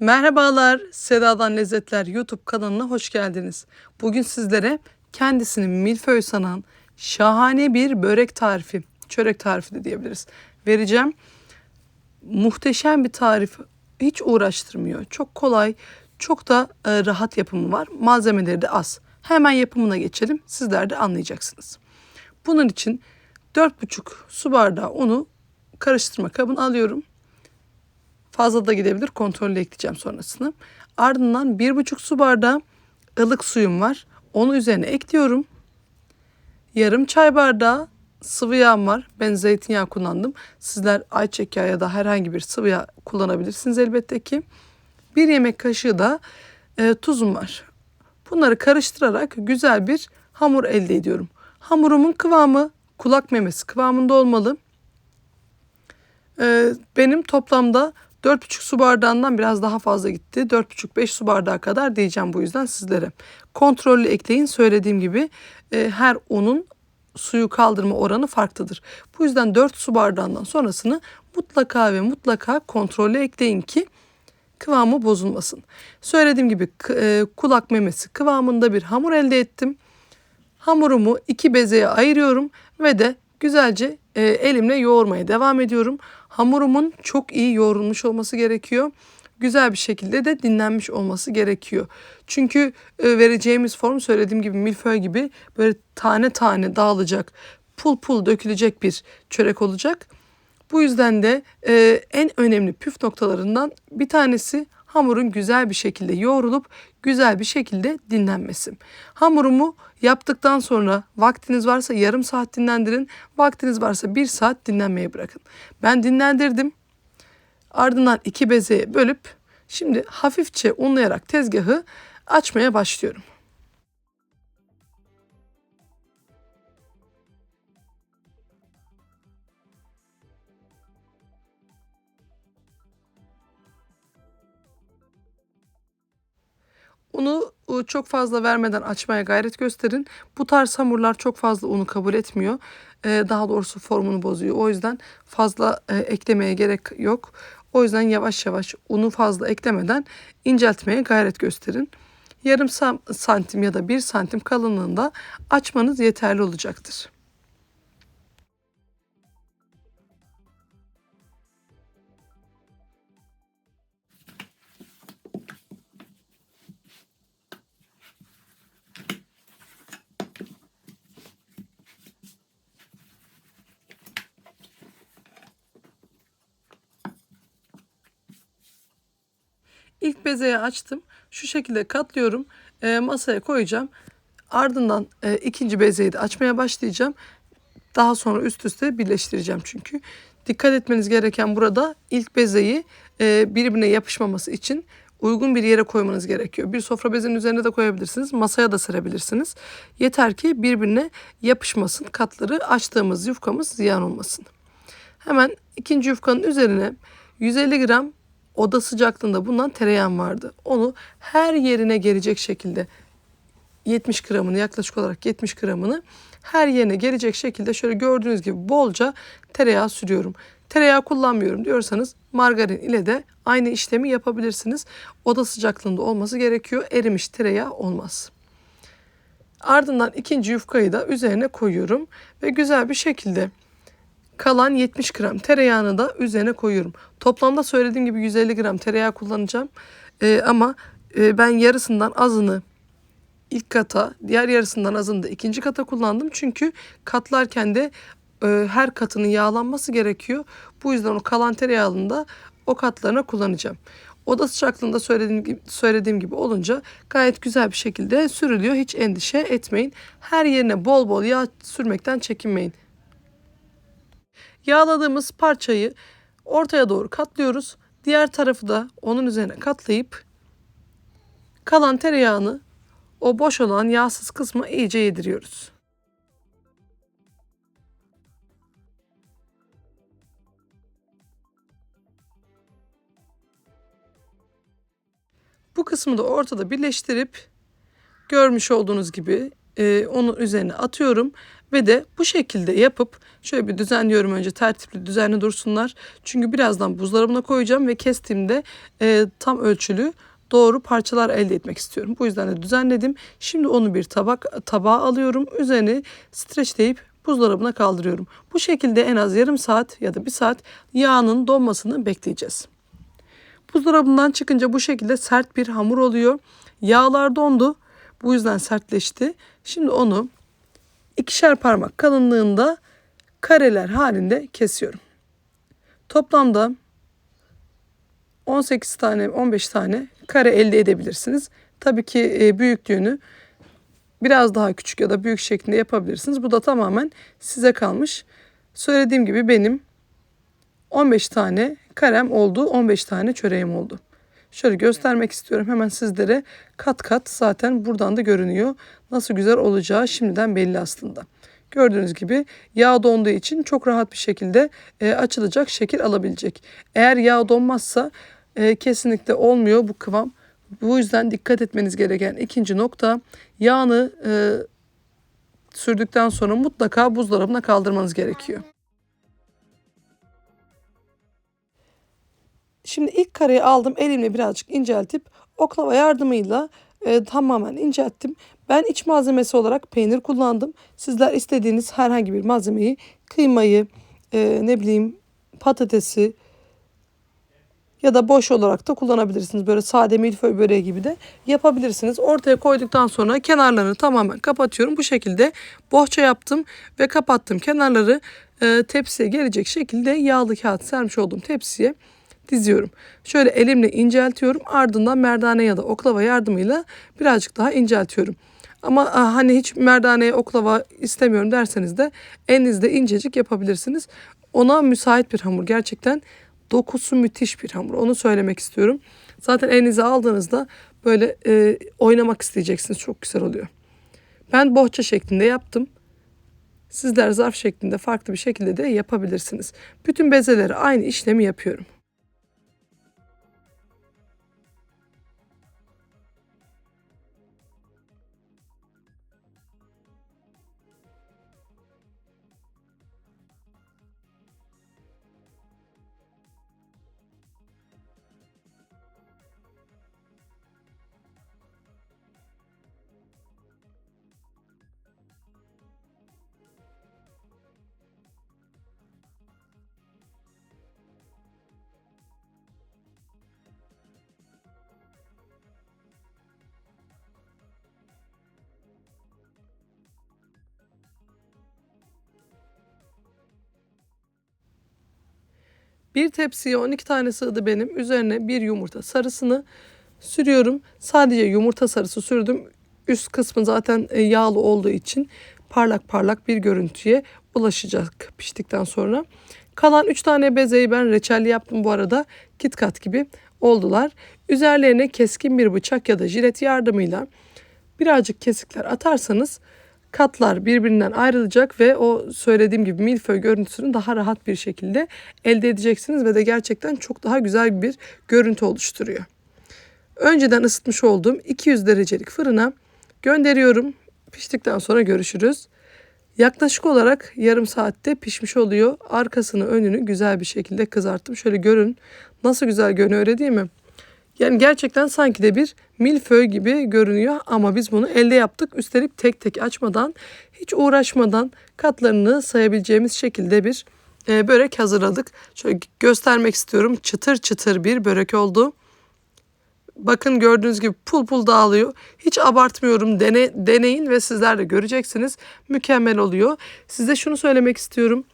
Merhabalar, Seda'dan Lezzetler YouTube kanalına hoş geldiniz. Bugün sizlere kendisini milföy sanan şahane bir börek tarifi, çörek tarifi de diyebiliriz, vereceğim. Muhteşem bir tarif, hiç uğraştırmıyor. Çok kolay, çok da e, rahat yapımı var. Malzemeleri de az. Hemen yapımına geçelim, sizler de anlayacaksınız. Bunun için 4,5 su bardağı unu karıştırma kabına alıyorum. Fazla da gidebilir. Kontrollü ekleyeceğim sonrasını. Ardından bir buçuk su bardağı ılık suyum var. Onu üzerine ekliyorum. Yarım çay bardağı sıvı yağım var. Ben zeytinyağı kullandım. Sizler ayçiçek yağı ya da herhangi bir sıvı yağ kullanabilirsiniz elbette ki. Bir yemek kaşığı da e, tuzum var. Bunları karıştırarak güzel bir hamur elde ediyorum. Hamurumun kıvamı kulak memesi kıvamında olmalı. E, benim toplamda 4,5 su bardağından biraz daha fazla gitti. 4,5-5 su bardağı kadar diyeceğim bu yüzden sizlere. Kontrollü ekleyin. Söylediğim gibi e, her unun suyu kaldırma oranı farklıdır. Bu yüzden 4 su bardağından sonrasını mutlaka ve mutlaka kontrollü ekleyin ki kıvamı bozulmasın. Söylediğim gibi e, kulak memesi kıvamında bir hamur elde ettim. Hamurumu iki bezeye ayırıyorum ve de güzelce e, elimle yoğurmaya devam ediyorum. Hamurumun çok iyi yoğrulmuş olması gerekiyor. Güzel bir şekilde de dinlenmiş olması gerekiyor. Çünkü e, vereceğimiz form söylediğim gibi milföy gibi böyle tane tane dağılacak, pul pul dökülecek bir çörek olacak. Bu yüzden de e, en önemli püf noktalarından bir tanesi hamurun güzel bir şekilde yoğrulup güzel bir şekilde dinlenmesi. Hamurumu yaptıktan sonra vaktiniz varsa yarım saat dinlendirin. Vaktiniz varsa bir saat dinlenmeye bırakın. Ben dinlendirdim. Ardından iki bezeye bölüp şimdi hafifçe unlayarak tezgahı açmaya başlıyorum. Unu ıı, çok fazla vermeden açmaya gayret gösterin. Bu tarz hamurlar çok fazla unu kabul etmiyor. Daha doğrusu formunu bozuyor. O yüzden fazla eklemeye gerek yok. O yüzden yavaş yavaş unu fazla eklemeden inceltmeye gayret gösterin. Yarım santim ya da bir santim kalınlığında açmanız yeterli olacaktır. İlk bezeyi açtım. Şu şekilde katlıyorum. E, masaya koyacağım. Ardından e, ikinci bezeyi de açmaya başlayacağım. Daha sonra üst üste birleştireceğim çünkü. Dikkat etmeniz gereken burada ilk bezeyi e, birbirine yapışmaması için uygun bir yere koymanız gerekiyor. Bir sofra bezinin üzerine de koyabilirsiniz. Masaya da serebilirsiniz. Yeter ki birbirine yapışmasın. Katları açtığımız yufkamız ziyan olmasın. Hemen ikinci yufkanın üzerine 150 gram oda sıcaklığında bulunan tereyağım vardı. Onu her yerine gelecek şekilde 70 gramını yaklaşık olarak 70 gramını her yerine gelecek şekilde şöyle gördüğünüz gibi bolca tereyağı sürüyorum. Tereyağı kullanmıyorum diyorsanız margarin ile de aynı işlemi yapabilirsiniz. Oda sıcaklığında olması gerekiyor. Erimiş tereyağı olmaz. Ardından ikinci yufkayı da üzerine koyuyorum ve güzel bir şekilde Kalan 70 gram tereyağını da üzerine koyuyorum. Toplamda söylediğim gibi 150 gram tereyağı kullanacağım. Ee, ama e, ben yarısından azını ilk kata, diğer yarısından azını da ikinci kata kullandım. Çünkü katlarken de e, her katının yağlanması gerekiyor. Bu yüzden o kalan tereyağını da o katlarına kullanacağım. Oda sıcaklığında söylediğim gibi, söylediğim gibi olunca gayet güzel bir şekilde sürülüyor. Hiç endişe etmeyin. Her yerine bol bol yağ sürmekten çekinmeyin. Yağladığımız parçayı ortaya doğru katlıyoruz. Diğer tarafı da onun üzerine katlayıp kalan tereyağını o boş olan yağsız kısmı iyice yediriyoruz. Bu kısmı da ortada birleştirip görmüş olduğunuz gibi e, onun üzerine atıyorum ve de bu şekilde yapıp şöyle bir düzenliyorum önce tertipli düzenli dursunlar. Çünkü birazdan buzdolabına koyacağım ve kestiğimde e, tam ölçülü doğru parçalar elde etmek istiyorum. Bu yüzden de düzenledim. Şimdi onu bir tabak tabağa alıyorum. Üzerine streçleyip buzdolabına kaldırıyorum. Bu şekilde en az yarım saat ya da bir saat yağının donmasını bekleyeceğiz. Buzdolabından çıkınca bu şekilde sert bir hamur oluyor. Yağlar dondu. Bu yüzden sertleşti. Şimdi onu ikişer parmak kalınlığında kareler halinde kesiyorum. Toplamda 18 tane 15 tane kare elde edebilirsiniz. Tabii ki e, büyüklüğünü biraz daha küçük ya da büyük şeklinde yapabilirsiniz. Bu da tamamen size kalmış. Söylediğim gibi benim 15 tane karem oldu, 15 tane çöreğim oldu. Şöyle göstermek istiyorum hemen sizlere kat kat zaten buradan da görünüyor. Nasıl güzel olacağı şimdiden belli aslında. Gördüğünüz gibi yağ donduğu için çok rahat bir şekilde e, açılacak şekil alabilecek. Eğer yağ donmazsa e, kesinlikle olmuyor bu kıvam. Bu yüzden dikkat etmeniz gereken ikinci nokta yağını e, sürdükten sonra mutlaka buzdolabına kaldırmanız gerekiyor. Şimdi ilk kareyi aldım elimle birazcık inceltip oklava yardımıyla e, tamamen incelttim. Ben iç malzemesi olarak peynir kullandım. Sizler istediğiniz herhangi bir malzemeyi kıymayı e, ne bileyim patatesi ya da boş olarak da kullanabilirsiniz. Böyle sade milföy böreği gibi de yapabilirsiniz. Ortaya koyduktan sonra kenarlarını tamamen kapatıyorum. Bu şekilde bohça yaptım ve kapattım. Kenarları e, tepsiye gelecek şekilde yağlı kağıt sermiş olduğum tepsiye diziyorum. Şöyle elimle inceltiyorum. Ardından merdane ya da oklava yardımıyla birazcık daha inceltiyorum. Ama hani hiç merdaneye oklava istemiyorum derseniz de elinizde incecik yapabilirsiniz. Ona müsait bir hamur. Gerçekten dokusu müthiş bir hamur. Onu söylemek istiyorum. Zaten elinize aldığınızda böyle e, oynamak isteyeceksiniz. Çok güzel oluyor. Ben bohça şeklinde yaptım. Sizler zarf şeklinde farklı bir şekilde de yapabilirsiniz. Bütün bezeleri aynı işlemi yapıyorum. Bir tepsiye 12 tane sığdı benim. Üzerine bir yumurta sarısını sürüyorum. Sadece yumurta sarısı sürdüm. Üst kısmı zaten e, yağlı olduğu için parlak parlak bir görüntüye ulaşacak piştikten sonra. Kalan 3 tane bezeyi ben reçelli yaptım bu arada. KitKat gibi oldular. Üzerlerine keskin bir bıçak ya da jilet yardımıyla birazcık kesikler atarsanız katlar birbirinden ayrılacak ve o söylediğim gibi milföy görüntüsünü daha rahat bir şekilde elde edeceksiniz ve de gerçekten çok daha güzel bir görüntü oluşturuyor. Önceden ısıtmış olduğum 200 derecelik fırına gönderiyorum. Piştikten sonra görüşürüz. Yaklaşık olarak yarım saatte pişmiş oluyor. Arkasını önünü güzel bir şekilde kızarttım. Şöyle görün nasıl güzel görünüyor öyle değil mi? Yani gerçekten sanki de bir milföy gibi görünüyor ama biz bunu elde yaptık. Üstelik tek tek açmadan, hiç uğraşmadan katlarını sayabileceğimiz şekilde bir e, börek hazırladık. Şöyle göstermek istiyorum. Çıtır çıtır bir börek oldu. Bakın gördüğünüz gibi pul pul dağılıyor. Hiç abartmıyorum. Dene, deneyin ve sizler de göreceksiniz. Mükemmel oluyor. Size şunu söylemek istiyorum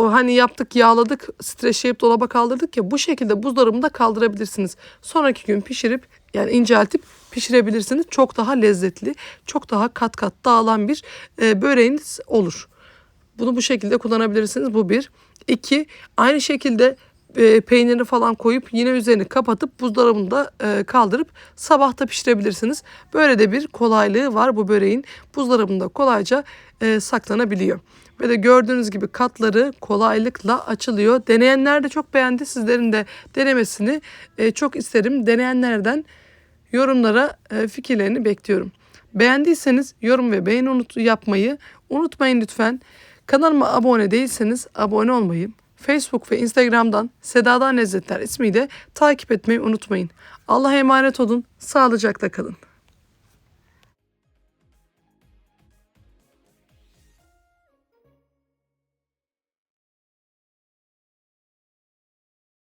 o hani yaptık yağladık streçleyip dolaba kaldırdık ya bu şekilde buzdolabında kaldırabilirsiniz. Sonraki gün pişirip yani inceltip pişirebilirsiniz. Çok daha lezzetli, çok daha kat kat dağılan bir e, böreğiniz olur. Bunu bu şekilde kullanabilirsiniz. Bu bir. İki, aynı şekilde e, peynirini falan koyup yine üzerini kapatıp buzdolabında e, kaldırıp sabahta pişirebilirsiniz. Böyle de bir kolaylığı var bu böreğin. Buzdolabında kolayca e, saklanabiliyor. Ve de gördüğünüz gibi katları kolaylıkla açılıyor. Deneyenler de çok beğendi. Sizlerin de denemesini e, çok isterim. Deneyenlerden yorumlara e, fikirlerini bekliyorum. Beğendiyseniz yorum ve beğeni unut yapmayı unutmayın lütfen. Kanalıma abone değilseniz abone olmayı, Facebook ve Instagram'dan Seda'dan Lezzetler ismiyle takip etmeyi unutmayın. Allah'a emanet olun, sağlıcakla kalın.